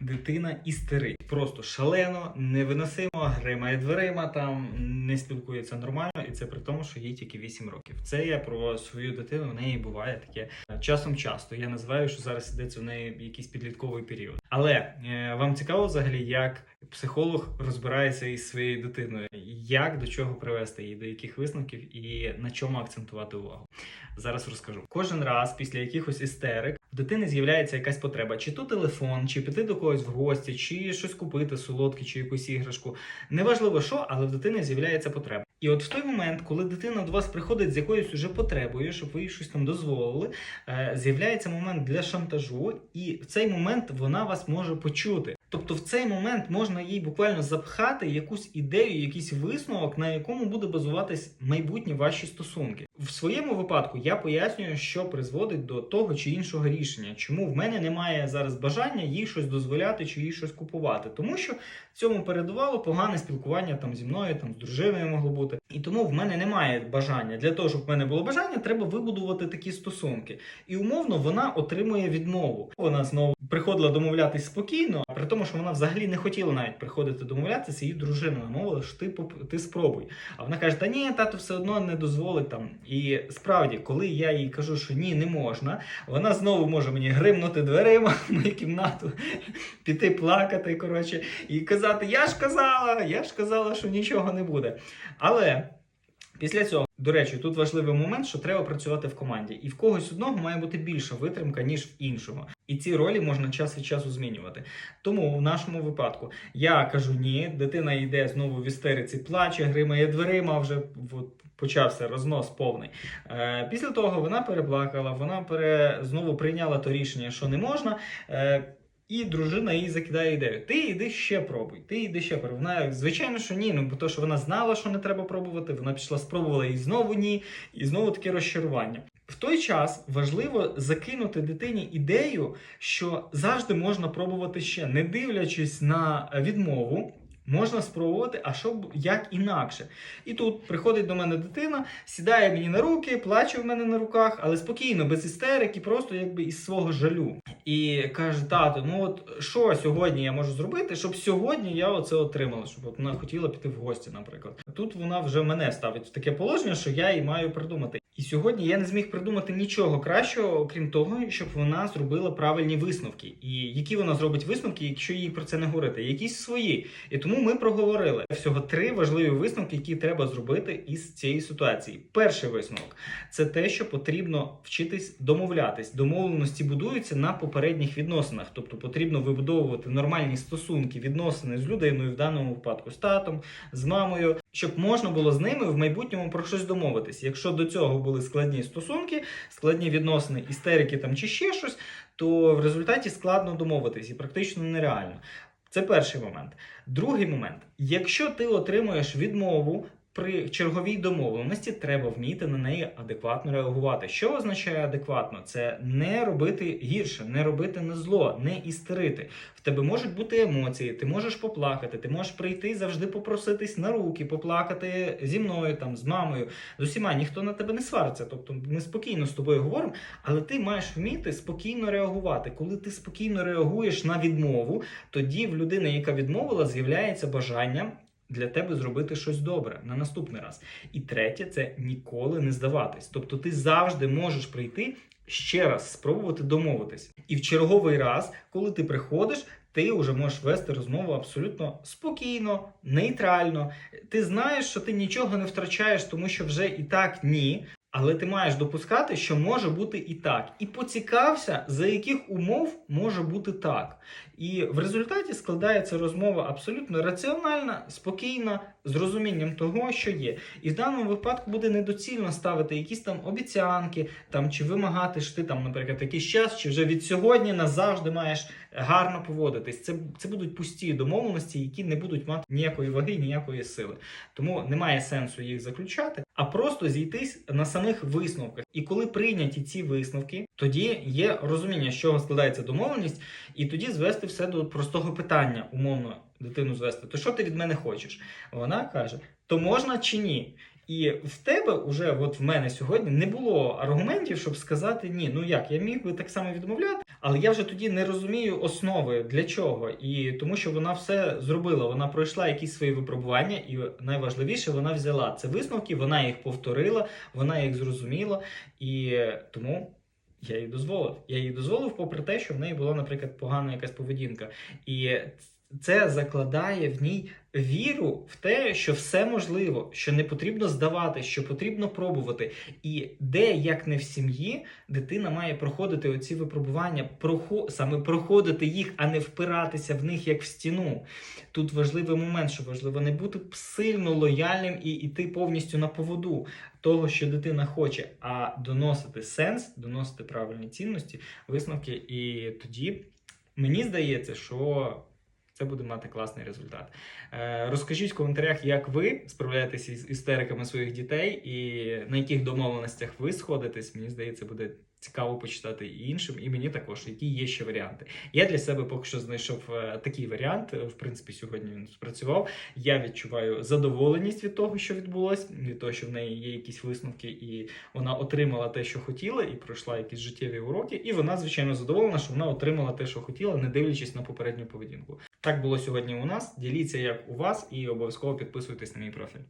дитина істерить. Просто шалено, невиносимо, гримає дверима, там не спілкується нормально, і це при тому, що їй тільки 8 років. Це я про свою дитину. В неї буває таке е, часом часто. Я називаю, що зараз ідеться в неї якийсь підлітковий період. Але е, вам цікаво взагалі, як психолог розбирається із своєю дитиною, як до чого привести її, до яких висновків і на чому акцентувати увагу. Зараз розкажу. Кожен раз після якихось істерик в дитини з'являється якась потреба, чи то телефон, чи піти до когось в гості, чи щось купити, солодке, чи якусь іграшку. Неважливо що, але в дитини з'являється потреба. І от в той момент, коли дитина до вас приходить з якоюсь уже потребою, щоб ви їй щось там дозволили, е, з'являється момент для шантажу, і в цей момент вона вас може почути. Тобто в цей момент можна їй буквально запхати якусь ідею, якийсь висновок, на якому буде базуватись майбутні ваші стосунки. В своєму випадку я пояснюю, що призводить до того чи іншого рішення, чому в мене немає зараз бажання їй щось дозволяти чи їй щось купувати, тому що цьому передувало погане спілкування там зі мною, там з дружиною могло бути. І тому в мене немає бажання. Для того, щоб в мене було бажання, треба вибудувати такі стосунки. І умовно вона отримує відмову. Вона знову приходила домовлятись спокійно, при тому, що вона взагалі не хотіла навіть приходити домовлятися, її дружина намовила, що ти ти спробуй. А вона каже: Та ні, тато все одно не дозволить там. І справді, коли я їй кажу, що ні, не можна, вона знову може мені гримнути дверима в мою кімнату, піти плакати, коротше, і казати: Я ж казала, я ж казала, що нічого не буде. Але. Після цього, до речі, тут важливий момент, що треба працювати в команді, і в когось одного має бути більша витримка, ніж в іншого. І ці ролі можна час від часу змінювати. Тому в нашому випадку я кажу ні, дитина йде знову в істериці, плаче, гримає дверима, вже от, почався рознос повний. Е, після того вона переплакала, вона пере, знову прийняла то рішення, що не можна. Е, і дружина їй закидає ідею. Ти йди ще пробуй, ти йди ще пробуй. Вона, звичайно, що ні. Ну бо то, що вона знала, що не треба пробувати, вона пішла спробувала і знову ні, і знову таке розчарування. В той час важливо закинути дитині ідею, що завжди можна пробувати ще, не дивлячись на відмову. Можна спробувати, а що як інакше. І тут приходить до мене дитина, сідає мені на руки, плаче в мене на руках, але спокійно, без істерики, просто якби із свого жалю. І каже: тато, ну от що сьогодні я можу зробити, щоб сьогодні я оце отримала, щоб от вона хотіла піти в гості, наприклад. Тут вона вже мене ставить в таке положення, що я їй маю придумати. І сьогодні я не зміг придумати нічого кращого, окрім того, щоб вона зробила правильні висновки. І які вона зробить висновки, якщо їй про це не говорити, якісь свої. І тому ми проговорили всього три важливі висновки, які треба зробити із цієї ситуації. Перший висновок це те, що потрібно вчитись домовлятись. Домовленості будуються на попередніх відносинах, тобто потрібно вибудовувати нормальні стосунки, відносини з людиною, в даному випадку з татом, з мамою, щоб можна було з ними в майбутньому про щось домовитись. Якщо до цього були складні стосунки, складні відносини, істерики там чи ще щось, то в результаті складно домовитись і практично нереально. Це перший момент. Другий момент: якщо ти отримуєш відмову при черговій домовленості, треба вміти на неї адекватно реагувати. Що означає адекватно? Це не робити гірше, не робити на зло, не істерити. В тебе можуть бути емоції, ти можеш поплакати, ти можеш прийти завжди попроситись на руки, поплакати зі мною, там з мамою, з усіма. Ніхто на тебе не свариться. Тобто ми спокійно з тобою говоримо, але ти маєш вміти спокійно реагувати. Коли ти спокійно реагуєш на відмову, тоді в людини, яка відмовила, з'являється бажання. Для тебе зробити щось добре на наступний раз. І третє це ніколи не здаватись. Тобто ти завжди можеш прийти ще раз спробувати домовитись. І в черговий раз, коли ти приходиш, ти вже можеш вести розмову абсолютно спокійно, нейтрально. Ти знаєш, що ти нічого не втрачаєш, тому що вже і так ні. Але ти маєш допускати, що може бути і так. І поцікався, за яких умов може бути так. І в результаті складається розмова абсолютно раціональна, спокійна, з розумінням того, що є. І в даному випадку буде недоцільно ставити якісь там обіцянки, там чи вимагати що ти там, наприклад, якийсь час, чи вже від сьогодні назавжди маєш гарно поводитись. Це, це будуть пусті домовленості, які не будуть мати ніякої ваги, ніякої сили. Тому немає сенсу їх заключати, а просто зійтись на самих висновках. І коли прийняті ці висновки, тоді є розуміння, з чого складається домовленість, і тоді звести все до простого питання, умовно дитину звести. То що ти від мене хочеш? Вона каже: то можна чи ні? І в тебе вже, от в мене сьогодні, не було аргументів, щоб сказати ні, ну як, я міг би так само відмовляти, але я вже тоді не розумію основи для чого. І тому що вона все зробила. Вона пройшла якісь свої випробування, і найважливіше, вона взяла це висновки, вона їх повторила, вона їх зрозуміла, і тому. Я їй дозволив. Я їй дозволив, попри те, що в неї була, наприклад, погана якась поведінка. І це закладає в ній віру в те, що все можливо, що не потрібно здавати, що потрібно пробувати. І де, як не в сім'ї, дитина має проходити оці випробування, прохо... саме проходити їх, а не впиратися в них як в стіну. Тут важливий момент, що важливо не бути сильно лояльним і йти повністю на поводу того, що дитина хоче, а доносити сенс, доносити правильні цінності, висновки. І тоді мені здається, що це буде мати класний результат. Е, розкажіть в коментарях, як ви справляєтеся із істериками своїх дітей і на яких домовленостях ви сходитесь. Мені здається, буде цікаво почитати і іншим, і мені також, які є ще варіанти. Я для себе поки що знайшов е, такий варіант. В принципі, сьогодні він спрацював. Я відчуваю задоволеність від того, що відбулось, від того, що в неї є якісь висновки, і вона отримала те, що хотіла, і пройшла якісь життєві уроки. І вона, звичайно, задоволена, що вона отримала те, що хотіла, не дивлячись на попередню поведінку. Так було сьогодні у нас. Діліться, як у вас, і обов'язково підписуйтесь на мій профіль.